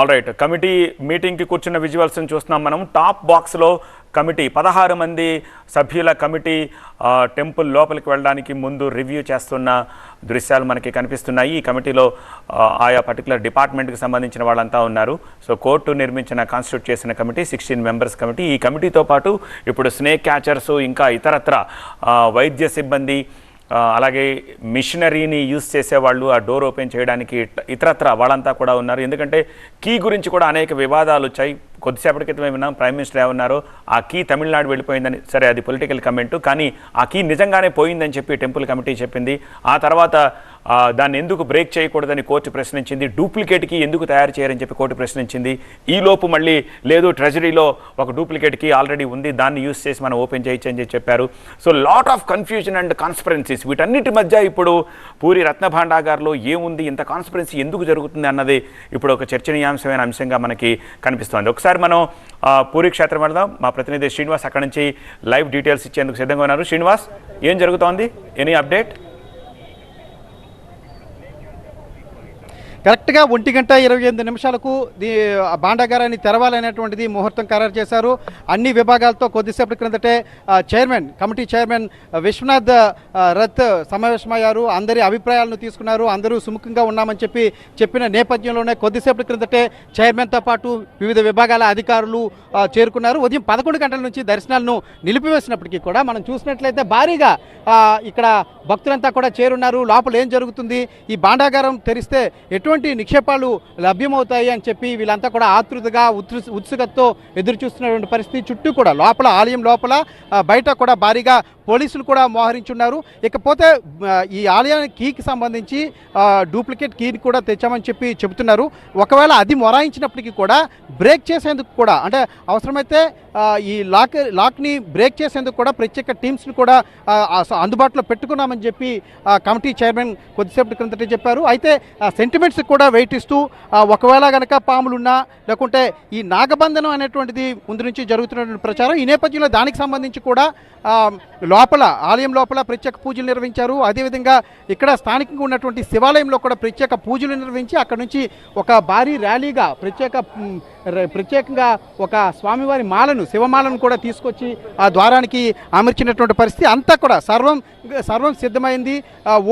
All right committee మీటింగ్కి కూర్చున్న విజువల్స్ని చూస్తున్నాం మనం. టాప్ బాక్స్లో కమిటీ పదహారు మంది సభ్యుల కమిటీ టెంపుల్ లోపలికి వెళ్ళడానికి ముందు రివ్యూ చేస్తున్న దృశ్యాలు మనకి కనిపిస్తున్నాయి. ఈ కమిటీలో ఆయా పర్టికులర్ డిపార్ట్మెంట్కి సంబంధించిన వాళ్ళంతా ఉన్నారు. సో కోర్టు నిర్మించిన కాన్స్టిట్యూట్ చేసిన కమిటీ సిక్స్టీన్ మెంబర్స్ కమిటీ ఈ కమిటీతో పాటు ఇప్పుడు స్నేక్ క్యాచర్స్ ఇంకా ఇతరత్ర వైద్య సిబ్బంది అలాగే మిషనరీని యూస్ చేసేవాళ్ళు ఆ డోర్ ఓపెన్ చేయడానికి ఇతరత్ర వాళ్ళంతా కూడా ఉన్నారు. ఎందుకంటే కీ గురించి కూడా అనేక వివాదాలు వచ్చాయి. కొద్దిసేపటి క్రితమే విన్నాం ప్రైమ్ మినిస్టర్ ఏమన్నారు ఆ కీ తమిళనాడు వెళ్ళిపోయిందని. సరే అది పొలిటికల్ కమెంటు. కానీ ఆ కీ నిజంగానే పోయిందని చెప్పి టెంపుల్ కమిటీ చెప్పింది. ఆ తర్వాత దాన్ని ఎందుకు బ్రేక్ చేయకూడదని కోర్టు ప్రశ్నించింది డూప్లికేట్కి ఎందుకు తయారు చేయరని చెప్పి కోర్టు ప్రశ్నించింది. ఈలోపు మళ్ళీ లేదు ట్రెజరీలో ఒక డూప్లికేట్కి ఆల్రెడీ ఉంది దాన్ని యూస్ చేసి మనం ఓపెన్ చేయొచ్చు అని చెప్పి చెప్పారు. So lot of confusion and conspiracies వీటన్నిటి మధ్య ఇప్పుడు పూరి రత్నభాండాగారిలో ఏముంది ఇంత కాన్స్పరెన్సీ ఎందుకు జరుగుతుంది అన్నది ఇప్పుడు ఒక చర్చనీయాంశమైన అంశంగా మనకి కనిపిస్తోంది. ఒకసారి మనం పూరి క్షేత్రం వెళ్దాం. మా ప్రతినిధి శ్రీనివాస్ అక్కడి నుంచి లైవ్ డీటెయిల్స్ ఇచ్చేందుకు సిద్ధంగా ఉన్నారు. శ్రీనివాస్ ఏం జరుగుతోంది? ఎనీ అప్డేట్ కరెక్ట్గా ఒంటి గంట ఇరవై ఎనిమిది నిమిషాలకు దీ భాండాగారాన్ని తెరవాలనేటువంటిది ముహూర్తం ఖరారు చేశారు. అన్ని విభాగాలతో కొద్దిసేపటి క్రిందటే chairman committee chairman Vishwanath Rath సమావేశమయ్యారు. అందరి అభిప్రాయాలను తీసుకున్నారు. అందరూ సుముఖంగా ఉన్నామని చెప్పి చెప్పిన నేపథ్యంలోనే కొద్దిసేపటి క్రిందటే చైర్మన్తో పాటు వివిధ విభాగాల అధికారులు చేరుకున్నారు. ఉదయం పదకొండు గంటల నుంచి దర్శనాలను నిలిపివేసినప్పటికీ కూడా మనం చూసినట్లయితే భారీగా ఇక్కడ భక్తులంతా కూడా చేరున్నారు. లోపల ఏం జరుగుతుంది? ఈ భాండాగారం తెరిస్తే ఎటువంటి నిక్షేపాలు లభ్యమవుతాయి అని చెప్పి వీళ్ళంతా కూడా ఆతృతగా ఉత్సు ఉత్సుకతతో ఎదురు చూస్తున్నటువంటి పరిస్థితి. చుట్టూ కూడా లోపల ఆలయం లోపల బయట కూడా భారీగా పోలీసులు కూడా మోహరించున్నారు. ఇకపోతే ఈ ఆలయానికి కీకి సంబంధించి డూప్లికేట్ కీని కూడా తెచ్చామని చెప్పి చెబుతున్నారు. ఒకవేళ అది మొరాయించినప్పటికీ కూడా బ్రేక్ చేసేందుకు కూడా అంటే అవసరమైతే ఈ లాక్ లాక్ని బ్రేక్ చేసేందుకు కూడా ప్రత్యేక టీమ్స్ని కూడా అందుబాటులో పెట్టుకున్నామని చెప్పి కమిటీ చైర్మన్ కొద్దిసేపటి క్రిందట చెప్పారు. అయితే సెంటిమెంట్స్ కూడా వెయిట్ ఇస్తూ ఒకవేళ కనుక పాములున్నా లేకుంటే ఈ నాగబంధనం అనేటువంటిది ముందు నుంచి జరుగుతున్నటువంటి ప్రచారం ఈ నేపథ్యంలో దానికి సంబంధించి కూడా లోపల ఆలయం లోపల ప్రత్యేక పూజలు నిర్వహించారు. అదేవిధంగా ఇక్కడ స్థానికంగా ఉన్నటువంటి శివాలయంలో కూడా ప్రత్యేక పూజలు నిర్వహించి అక్కడ నుంచి ఒక భారీ ర్యాలీగా ప్రత్యేక ప్రత్యేకంగా ఒక స్వామివారి మాలను శివమాలను కూడా తీసుకొచ్చి ఆ ద్వారానికి అమర్చినటువంటి పరిస్థితి. అంతా కూడా సర్వం సర్వం సిద్ధమైంది.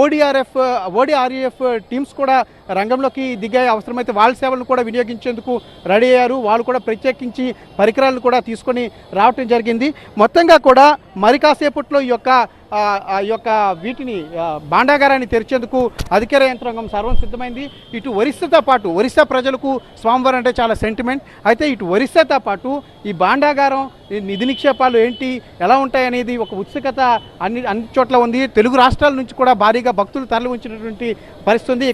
ఓడిఆర్ఎఫ్ ఓడిఆర్ఈఎఫ్ టీమ్స్ కూడా రంగంలోకి దిగే అవసరమైతే వాళ్ళ సేవలను కూడా వినియోగించేందుకు రెడీ అయ్యారు. వాళ్ళు కూడా ప్రత్యేకించి పరికరాలను కూడా తీసుకొని రావటం జరిగింది. మొత్తంగా కూడా మరి కాసేపట్లో ఈ యొక్క యొక్క వీటిని భాండాగారాన్ని తెరిచేందుకు అధికార యంత్రాంగం సర్వం సిద్ధమైంది. ఇటు ఒరిస్సాతో పాటు ఒరిస్సా ప్రజలకు స్వామివారం అంటే చాలా సెంటిమెంట్ అయితే ఇటు ఒరిస్సాతో పాటు ఈ భాండాగారం నిధి నిక్షేపాలు ఏంటి ఎలా ఉంటాయనేది ఒక ఉత్సుకత అన్ని అన్ని చోట్ల ఉంది. తెలుగు రాష్ట్రాల నుంచి కూడా భారీగా భక్తులు తరలి ఉంచినటువంటి పరిస్థితి ఉంది.